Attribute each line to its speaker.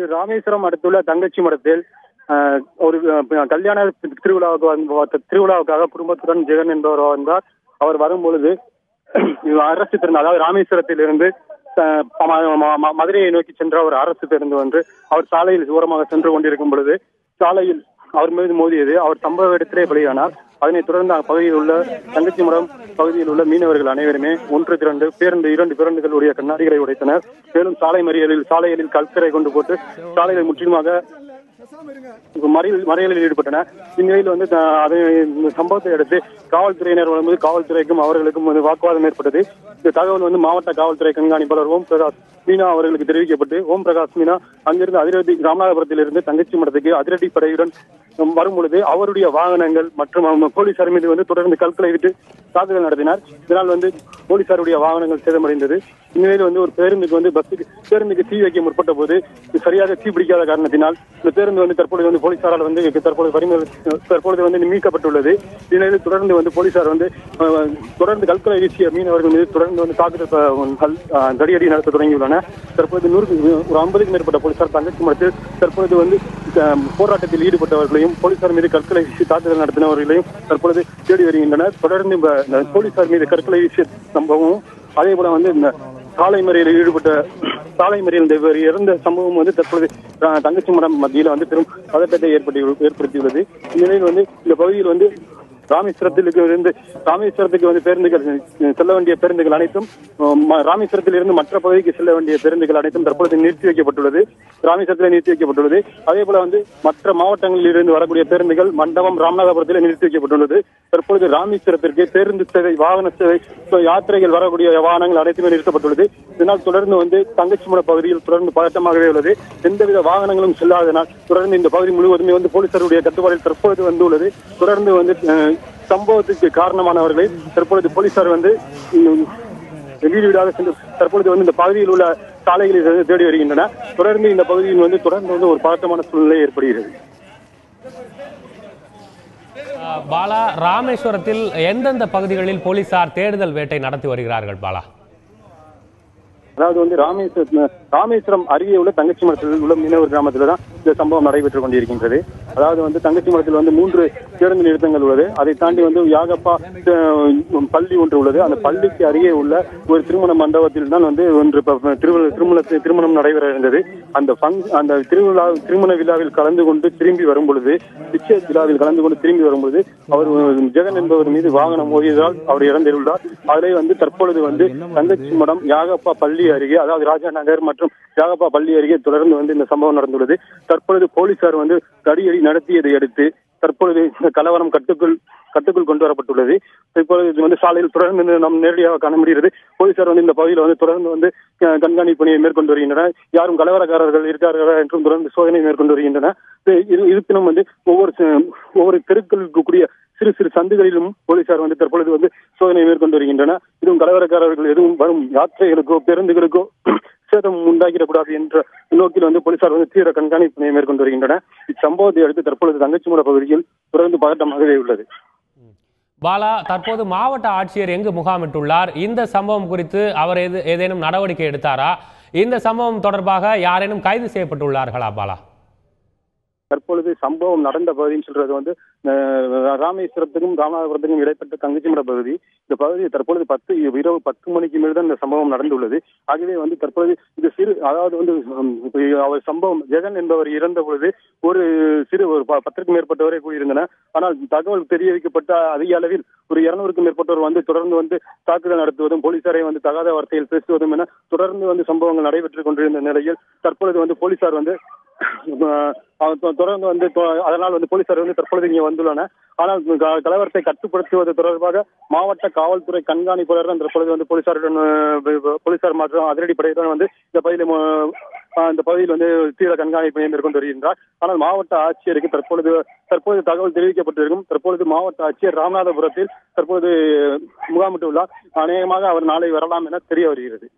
Speaker 1: இன்று ராமேஸ்வரம் அடுத்துள்ள தங்கச்சி மடத்தில் ஒரு கல்யாண திருவிழாவுக்கு வந்து- திருவிழாவுக்காக குடும்பத்துடன் ஜெகன் என்பவர் வந்தார். அவர் வரும்பொழுது அரசு பேருந்து அதாவது ராமேஸ்வரத்தில் இருந்து மதுரையை நோக்கி சென்ற ஒரு அரசு பேருந்து ஒன்று அவர் சாலையில் தூரமாக சென்று கொண்டிருக்கும் பொழுது சாலையில் அவர் மீது மோதியது. அவர் சம்பவ இடத்திலே பலியானார் அதனைத் தொடர்ந்து அப்பகுதியில் உள்ள தங்கச்சி மரம் பகுதியில் உள்ள மீனவர்கள் அனைவருமே ஒன்று திரண்டு பேருந்து இரண்டு பேருந்துகளுடைய கண்ணாடிகளை உடைத்தனர். மேலும் சாலை மறியலில் சாலைகளில் கல்கரை கொண்டு போட்டு சாலைகளை முற்றிலுமாக மறியல் மறியலில் ஈடுபட்டனர் இந்நிலையில் வந்து த- அதை இந்த சம்பவத்தை அடுத்து காவல்துறையினர் வரும்போது காவல்துறைக்கும் அவர்களுக்கும் வந்து வாக்குவாதம் ஏற்பட்டது. இந்த தகவல் வந்து மாவட்ட காவல்துறை கண்காணிப்பாளர் ஓம் பிரகாஷ் மீனா அவர்களுக்கு தெரிவிக்கப்பட்டு ஓம் பிரகாஷ் மீனா அங்கிருந்து அதிரடி ராமநாதபுரத்திலிருந்து தங்கச்சி மடத்துக்கு அதிரடி படையுடன் வரும் பொழுது அவருடைய வாகனங்கள் மற்றும் அவங்க போலீசார் மீது வந்து தொடர்ந்து கற்களை விட்டு தாக்குதல் நடத்தினார். இதனால் வந்து போலீசாருடைய வாகனங்கள் சேதமடைந்தது. இந்நிலையில் வந்து ஒரு பேருந்துக்கு வந்து பஸ்ஸுக்கு பேருந்துக்கு தீ வைக்க முற்பட்ட போது சரியாக தீ பிடிக்காத காரணத்தினால் இந்த பேருந்து வந்து தற்பொழுது வந்து போலீசாரால் வந்து தற்பொழுது பறிமுதல் தற்பொழுது வந்து மீட்கப்பட்டுள்ளது இந்நிலையில் தொடர்ந்து வந்து போலீசார் வந்து தொடர்ந்து கற்களை வீசிய மீனவர்கள் மீது தொடர்ந்து வந்து தாக்குதல் தடியடி நடத்த தொடங்கியுள்ளன. தற்போது நூறு ஒரு ஐம்பதுக்கும் மேற்பட்ட போலீசார் தங்கச்சி மடத்தில் தற்பொழுது வந்து போராட்டத்தில் ஈடுபட்டவர்களையும் போலீசார் மீது கற்களை வீசி தாக்குதல் நடத்தினவர்களையும் தற்பொழுது தேடி வருகின்றனர். தொடர்ந்து போலீசார் மீது கற்களை வீசிய சம்பவமும் அதே போல வந்து இந்த சாலை மறியலில் ஈடுபட்ட சாலை மறியல் இந்த இவர் இறந்த சம்பவம் வந்து தற்பொழுது தங்கச்சி மடம் மத்தியில் வந்து பெரும் பதட்டத்தை ஏற்படுத்தி ஏற்படுத்தியுள்ளது. இந்நிலையில் வந்து இந்த பகுதியில் வந்து ராமேஸ்வரத்திற்கு இருந்து ராமேஸ்வரத்துக்கு வந்து பேருந்துகள் செல்ல வேண்டிய பேருந்துகள் அனைத்தும் ராமேஸ்வரத்தில் இருந்து மற்ற பகுதிக்கு செல்ல வேண்டிய பேருந்துகள் அனைத்தும் தற்பொழுது நிறுத்தி வைக்கப்பட்டுள்ளது. ராமேஸ்வரத்தில் நிறுத்தி வைக்கப்பட்டுள்ளது. அதே போல வந்து மற்ற மாவட்டங்களில் இருந்து வரக்கூடிய பேருந்துகள் மண்டபம் ராமநாதபுரத்தில் நிறுத்தி வைக்கப்பட்டுள்ளது. தற்பொழுது ராமேஸ்வரத்திற்கு பேருந்து சேவை வாகன சேவை யாத்திரைகள் வரக்கூடிய வாகனங்கள் அனைத்துமே நிறுத்தப்பட்டுள்ளது. இதனால் தொடர்ந்து வந்து தங்கச்சிமட பகுதியில் தொடர்ந்து பதட்டமாகவே உள்ளது. எந்தவித வாகனங்களும் செல்லாதனால் தொடர்ந்து இந்த பகுதி முழுவதுமே வந்து போலீசாருடைய கட்டுப்பாடில் தற்பொழுது வந்து உள்ளது தொடர்ந்து வந்து சம்பவத்துக்கு காரணமானவர்களை தற்பொழுது போலீசார் வந்து வீடு வீடாக சென்று தற்பொழுது வந்து இந்த பகுதியில் உள்ள சாலைகளில் இருந்து தேடி வருகின்றன. தொடர்ந்து இந்த பகுதியில் வந்து தொடர்ந்து வந்து ஒரு பதட்டமான சூழ்நிலை ஏற்படுகிறது.
Speaker 2: பாலா ராமேஸ்வரத்தில் எந்தெந்த பகுதிகளில் போலீசார் தேடுதல் வேட்டை நடத்தி வருகிறார்கள் பாலா?
Speaker 1: அதாவது வந்து ராமேஸ்வரம் ராமேஸ்வரம் அருகே உள்ள தங்கச்சி மடத்தில் உள்ள மீனவர் கிராமத்தில் தான் இந்த சம்பவம் நடைபெற்றுக் கொண்டிருக்கின்றது. அதாவது வந்து தங்கச்சி மடத்தில் வந்து மூன்று பேருந்து நிறுத்தங்கள் உள்ளது. அதை தாண்டி வந்து யாகப்பா பள்ளி ஒன்று உள்ளது. அந்த பள்ளிக்கு அருகே உள்ள ஒரு திருமண மண்டபத்தில் தான் வந்து ஒன்று திருமண திருமண திருமணம் நடைபெற இருந்தது. அந்த அந்த திருவிழா திருமண விழாவில் கலந்து கொண்டு திரும்பி வரும் பொழுது நிச்சய விழாவில் கலந்து கொண்டு திரும்பி வரும் பொழுது அவர் ஜெகன் என்பவர் மீது வாகனம் மோதியதால் அவர் இறந்துள்ளார் அதிலே வந்து தற்பொழுது வந்து தங்கச்சி மடம் யாகப்பா பள்ளி பள்ளி அருகே அதாவது ராஜா நகர் மற்றும் ஜாகப்பா பள்ளி அருகே தொடர்ந்து வந்து இந்த சம்பவம் நடந்துள்ளது. தற்பொழுது போலீசார் வந்து தடியடி நடத்தியதை அடுத்து தற்பொழுது இந்த கலவரம் கட்டுக்குள் கட்டுக்குள் கொண்டு வரப்பட்டுள்ளது. இப்பொழுது இது வந்து சாலையில் தொடர்ந்து நம் நேரடியாக காண முடிகிறது. போலீசார் வந்து இந்த பகுதியில் வந்து தொடர்ந்து வந்து கண்காணிப்பு பணியை மேற்கொண்டு வருகின்றனர். யாரும் கலவரக்காரர்கள் இருக்கிறார்களா என்றும் தொடர்ந்து சோதனை மேற்கொண்டு வருகின்றனர். இருப்பினும் வந்து ஒவ்வொரு ஒவ்வொரு தெருக்களுக்கு கூடிய சிறு சிறு சந்துகளிலும் போலீசார் வந்து தற்பொழுது வந்து சோதனை மேற்கொண்டு வருகின்றனர் இதுவும் கலவரக்காரர்கள் எதுவும் வரும் யாத்திரைகளுக்கோ பேருந்துகளுக்கோ சேதம் உண்டாகிடக்கூடாது என்ற நோக்கில் வந்து போலீசார் வந்து தீவிர கண்காணிப்பு மேற்கொண்டு வருகின்றனர் இச்சம்பவத்தை அடுத்து தற்பொழுது தங்கச்சிமுட பகுதியில் தொடர்ந்து பதட்டமாகவே உள்ளது.
Speaker 2: பாலா தற்போது மாவட்ட ஆட்சியர் எங்கு முகாமிட்டுள்ளார்? இந்த சம்பவம் குறித்து அவர் எது ஏதேனும் நடவடிக்கை எடுத்தாரா? இந்த சம்பவம் தொடர்பாக யாரேனும் கைது செய்யப்பட்டுள்ளார்களா பாலா?
Speaker 1: தற்பொழுது சம்பவம் நடந்த பகுதின்னு சொல்றது வந்து ராமேஸ்வரத்துக்கும் ராமநாதபுரத்துக்கும் இடைப்பட்ட தங்கச்சிமட பகுதி. இந்த பகுதி தற்பொழுது பத்து இரவு பத்து மணிக்கு மேல் தான் இந்த சம்பவம் நடந்துள்ளது. ஆகவே வந்து தற்பொழுது இந்த சிறு அதாவது வந்து அவர் சம்பவம் ஜெகன் என்பவர் இறந்த பொழுது ஒரு சிறு ஒரு ப- பத்திற்கும் மேற்பட்டவரே கூறியிருந்தனர் ஆனால் தகவல் தெரிய வைக்கப்பட்ட அதிக அளவில் ஒரு இருநூறுக்கும் மேற்பட்டவர் வந்து தொடர்ந்து வந்து தாக்குதல் நடத்துவதும் போலீசாரை வந்து தகாத வார்த்தையில் பேசுவதும் என தொடர்ந்து வந்து சம்பவங்கள் நடைபெற்றுக் கொண்டிருந்த நிலையில் தற்பொழுது வந்து போலீசார் வந்து தொடர்ந்து வந்து அதனால் வந்து போலீசார் வந்து தற்பொழுது இங்கே வந்துள்ளனர். ஆனால் க- கலவரத்தை கட்டுப்படுத்துவது தொடர்பாக மாவட்ட காவல்துறை கண்காணிப்பாளர் தற்பொழுது வந்து போலீசாருடன் போலீசார் மற்றும் அதிரடிப்படையுடன் வந்து இந்த பகுதியில் இந்த பகுதியில் வந்து தீவிர கண்காணிப்பை மேற்கொண்டு வருகின்றார். ஆனால் மாவட்ட ஆட்சியருக்கு தற்பொழுது தற்போது தகவல் தெரிவிக்கப்பட்டிருக்கும் தற்பொழுது மாவட்ட ஆட்சியர் ராமநாதபுரத்தில் தற்பொழுது முகாமிட்டுள்ளார். அநேகமாக அவர் நாளை வரலாம் என தெரிய வருகிறது.